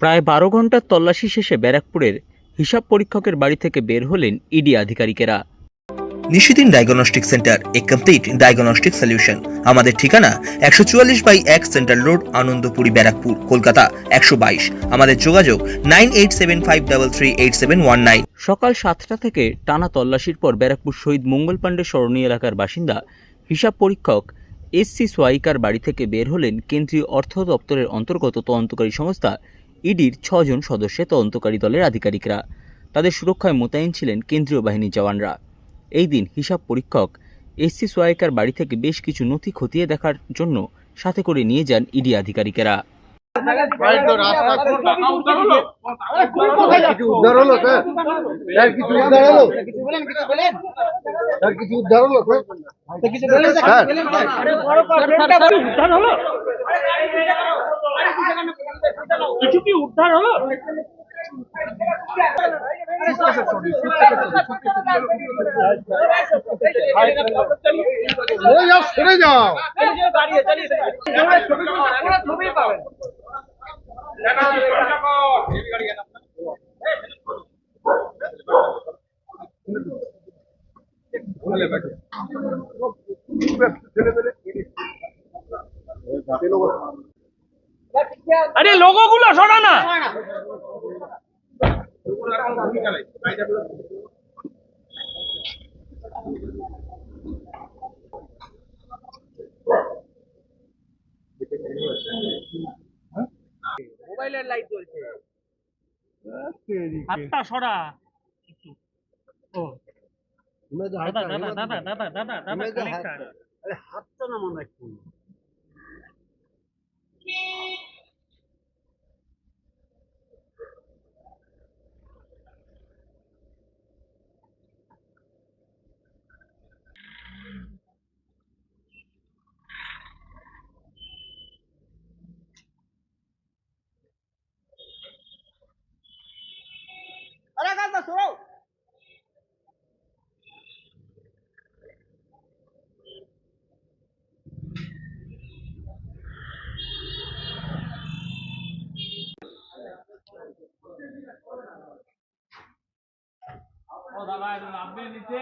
প্রায় বারো ঘণ্টার তল্লাশি শেষে ব্যারাকপুরের হিসাব পরীক্ষকের বাড়ি থেকে বের হলেন ED আধিকারিকেরা। Nishidin diagnostic centre a complete diagnostic solution আমাদের ঠিকানা একশো চুয়াল্লিশ বাই এক সেন্ট্রাল রোড আনন্দপুরি ব্যারাকপুর কলকাতা একশো বাইশ। আমাদের যোগাযোগ nine eight seven five double three eight seven one nine. সকাল সাতটা থেকে টানা তল্লাশির পর ব্যারাকপুর শহীদ মঙ্গল পাণ্ডে সরণী এলাকার বাসিন্দা হিসাব পরীক্ষক এস সি সোয়াইকার বাড়ি থেকে বের হলেন কেন্দ্রীয় অর্থ দপ্তরের অন্তর্গত তদন্তকারী সংস্থা ইডির ছজন সদস্যের তদন্তকারী দলের আধিকারিকরা। তাদের সুরক্ষায় মোতায়েন ছিলেন কেন্দ্রীয় বাহিনীর জওয়ানরা। এই দিন হিসাব পরীক্ষক এস সি সোয়াইকার বাড়ি থেকে বেশ কিছু নথি খতিয়ে দেখার জন্য সাথে করে নিয়ে যান ইডি আধিকারিকেরা। উদ্ধার হলো স্যার স্যার কিছু উদ্ধার হলো স্যার কিছু উদ্ধার হলো স্যার কিছু কি উদ্ধার হলো সরে যাও সরে যাও আরে লোগো গুলো সরা না। মোবাইলের লাইট জ্বলছে। হাতটা সরা। একটু। ও। দাদা দাদা দাদা দাদা দাদা দাদা কানেক্টার আরে হাতটা নামান একটু ও দাদা এটা নামবে নিচে